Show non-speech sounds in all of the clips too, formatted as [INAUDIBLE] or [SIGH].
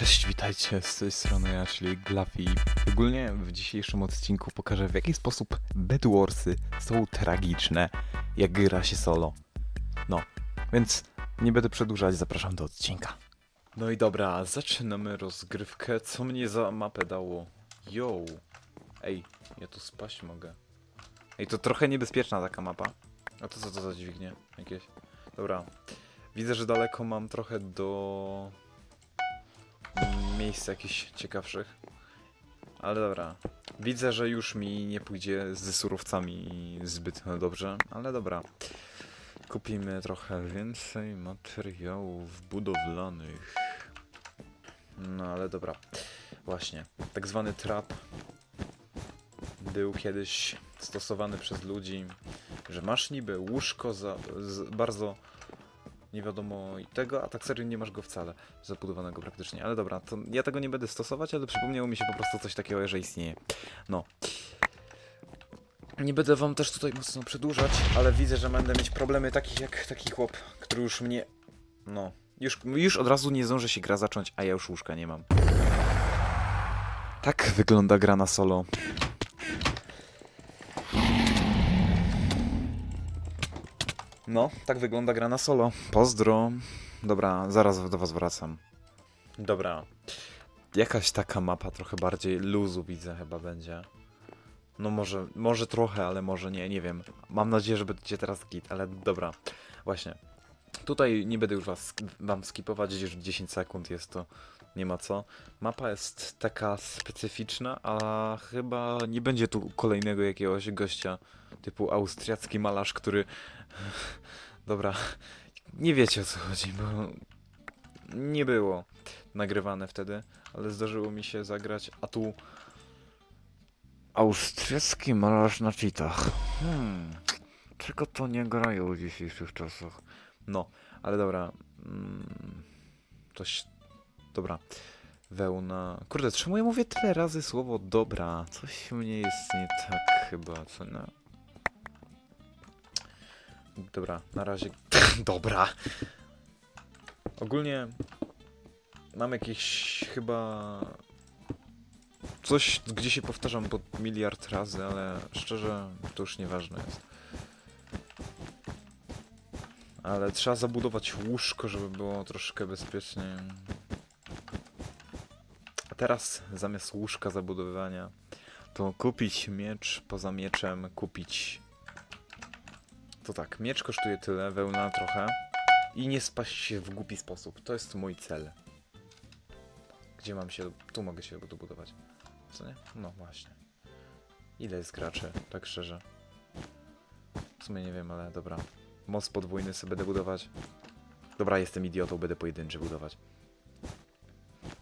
Cześć, witajcie z tej strony ja, czyli Glafi. Ogólnie w dzisiejszym odcinku pokażę w jaki sposób Bedwarsy są tragiczne, jak gra się solo. No, więc nie będę przedłużać, zapraszam do odcinka. No i dobra, zaczynamy rozgrywkę. Co mnie za mapę dało? Yo! Ej, ja tu spaść mogę. Ej, to trochę niebezpieczna taka mapa. A to co to za dźwignie? Jakieś? Dobra. Widzę, że daleko mam trochę do miejsc jakichś ciekawszych. Ale dobra. Widzę, że już mi nie pójdzie z surowcami zbyt dobrze, ale dobra. Kupimy trochę więcej materiałów budowlanych. No ale dobra. Właśnie. Tak zwany trap był kiedyś stosowany przez ludzi, że masz niby łóżko za, bardzo nie wiadomo i tego, a tak serio nie masz go wcale zabudowanego praktycznie. Ale dobra, to ja tego nie będę stosować, ale przypomniało mi się po prostu coś takiego, że istnieje. No. Nie będę wam też tutaj mocno przedłużać, ale widzę, że będę mieć problemy takich jak taki chłop, który już mnie... No. Już, już od razu nie zdąży się gra zacząć, a ja już łóżka nie mam. Tak wygląda gra na solo. No, tak wygląda gra na solo. Pozdro. Dobra, zaraz do was wracam. Dobra. Jakaś taka mapa trochę bardziej luzu widzę chyba będzie. No może, może trochę, ale może nie, nie wiem. Mam nadzieję, że będzie teraz git, ale dobra. Właśnie. Tutaj nie będę już was, wam skipować, już 10 sekund jest to, nie ma co. Mapa jest taka specyficzna, a chyba nie będzie tu kolejnego jakiegoś gościa typu austriacki malarz, który... [LAUGHS] Dobra, nie wiecie o co chodzi, bo nie było nagrywane wtedy, ale zdarzyło mi się zagrać, a tu... Austriacki malarz na cheatach. Hmm, czego to nie grają w dzisiejszych czasach? No, ale dobra. Mm, coś. Dobra. Wełna. Kurde, czemu ja mówię tyle razy słowo dobra? Coś mnie jest nie tak chyba, co na. Dobra, na razie. [LAUGHS] dobra. Ogólnie mam jakieś chyba coś, gdzie się powtarzam pod miliard razy, ale szczerze to już nieważne jest. Ale trzeba zabudować łóżko, żeby było troszkę bezpieczniej. Teraz zamiast łóżka zabudowywania, to kupić miecz, poza mieczem kupić... To tak, miecz kosztuje tyle, wełna trochę i nie spaść się w głupi sposób. To jest mój cel. Gdzie mam się... Tu mogę się dobudować. Co nie? No właśnie. Ile jest graczy, tak szczerze? W sumie nie wiem, ale dobra. Most podwójny sobie będę budować. Dobra, jestem idiotą, będę pojedynczy budować.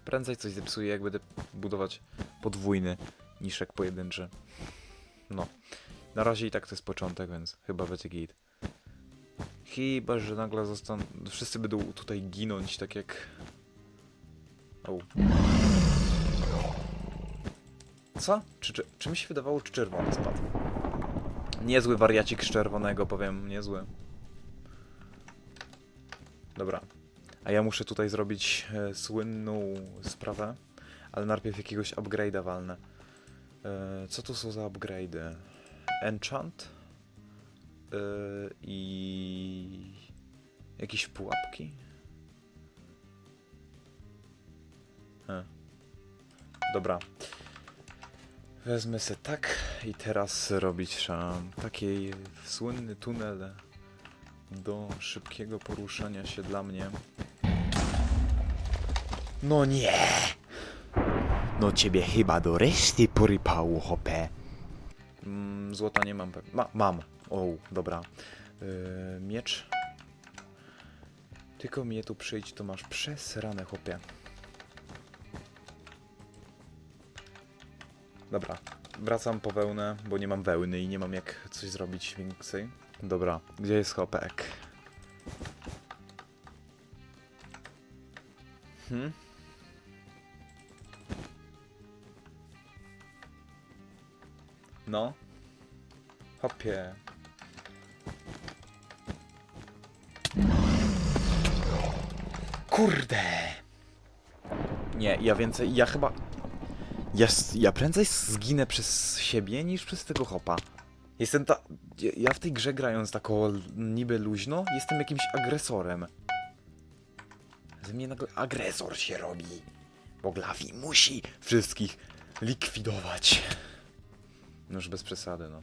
Prędzej coś zepsuję, jak będę budować podwójny niż jak pojedynczy. No. Na razie i tak to jest początek, więc chyba będzie git. Chyba, że nagle zostaną... Wszyscy będą tutaj ginąć, tak jak... O. Co? Czy, czy, czy mi się wydawało, czy czerwony spadł? Niezły wariacik z czerwonego, powiem, niezły. Dobra. A ja muszę tutaj zrobić e, słynną sprawę, ale najpierw jakiegoś upgrade'a walnę. E, co to są za upgrade'y? Enchant? E, I... Jakieś pułapki? E. Dobra. Wezmę se tak i teraz robić trzeba taki słynny tunel do szybkiego poruszania się dla mnie. No nie! No ciebie chyba do reszty porypało, hopę. Mm, złota nie mam. Ma, mam. O, dobra. Yy, miecz. Tylko mnie tu przyjdź, to masz przesrane, chłopie. Dobra, wracam po wełnę, bo nie mam wełny i nie mam jak coś zrobić więcej. Dobra, gdzie jest hopek? Hmm? No? Hopie. Kurde! Nie, ja więcej, ja chyba... Ja, ja prędzej zginę przez siebie niż przez tego hopa. Jestem ta... ja- w tej grze grając tak o l- niby luźno, jestem jakimś agresorem. Ze mnie nagle agresor się robi. Bo Glawi musi wszystkich likwidować. No już bez przesady, no.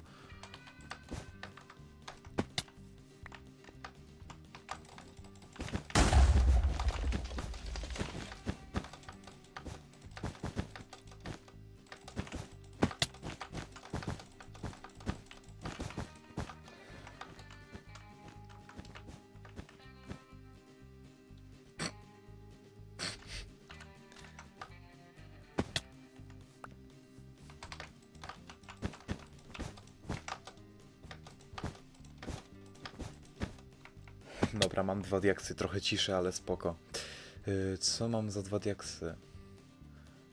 Dobra, mam dwa diaksy, trochę ciszy, ale spoko. Yy, co mam za dwa diaksy?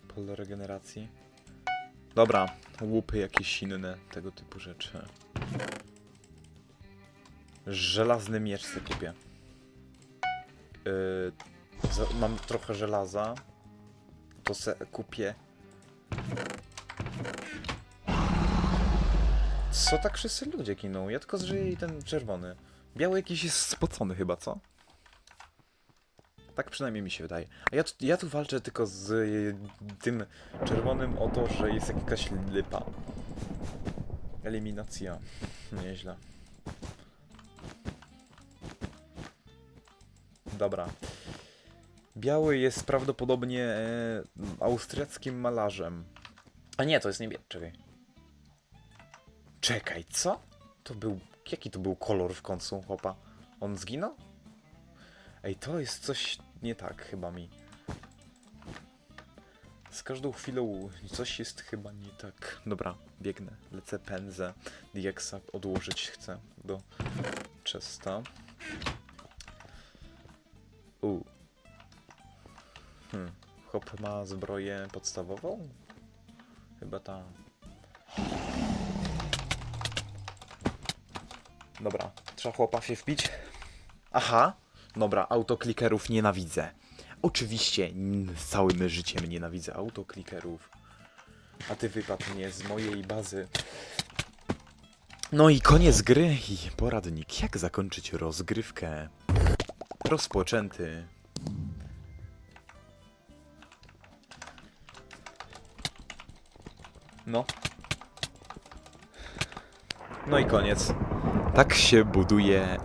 Pol do regeneracji? Dobra, łupy jakieś inne, tego typu rzeczy. Żelazny miecz sobie kupię. Yy, mam trochę żelaza. To se kupię. Co tak wszyscy ludzie kiną? Ja tylko zżyję i ten czerwony. Biały jakiś jest spocony chyba, co? Tak przynajmniej mi się wydaje. A ja tu, ja tu walczę tylko z y, tym czerwonym o to, że jest jakaś lipa. Eliminacja. Nieźle. Dobra. Biały jest prawdopodobnie e, austriackim malarzem. A nie, to jest niebieski. Czekaj, co? To był. Jaki to był kolor w końcu, chłopa? On zginął? Ej, to jest coś nie tak chyba mi. Z każdą chwilą coś jest chyba nie tak. Dobra, biegnę, lecę pędzę. DX odłożyć chcę do Chesta. U. Hmm. Hop ma zbroję podstawową? Chyba ta. Dobra, trzeba chłopa się wpić. Aha, dobra, autoklikerów nienawidzę. Oczywiście całym życiem nienawidzę autoklikerów. A ty wypadł mnie z mojej bazy. No i koniec gry i poradnik, jak zakończyć rozgrywkę. Rozpoczęty. No. No i koniec. Tak się buduje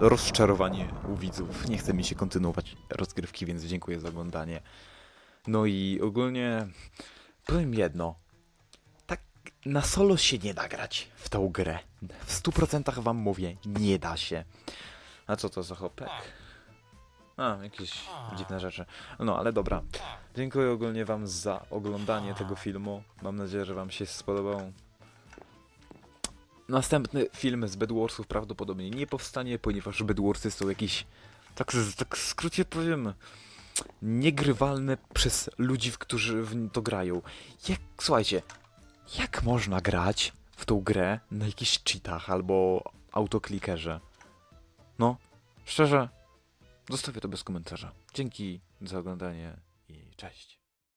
rozczarowanie u widzów. Nie chce mi się kontynuować rozgrywki, więc dziękuję za oglądanie. No i ogólnie powiem jedno. Tak na solo się nie da grać w tą grę. W 100% wam mówię, nie da się. A co to za hopek? A, jakieś dziwne rzeczy. No, ale dobra. Dziękuję ogólnie wam za oglądanie tego filmu. Mam nadzieję, że wam się spodobał. Następny film z Bedwarsów prawdopodobnie nie powstanie, ponieważ Bedwarsy są jakieś, tak, tak w skrócie powiem, niegrywalne przez ludzi, którzy w to grają. Jak, słuchajcie, jak można grać w tą grę na jakichś cheatach albo autoklikerze? No, szczerze, zostawię to bez komentarza. Dzięki za oglądanie i cześć.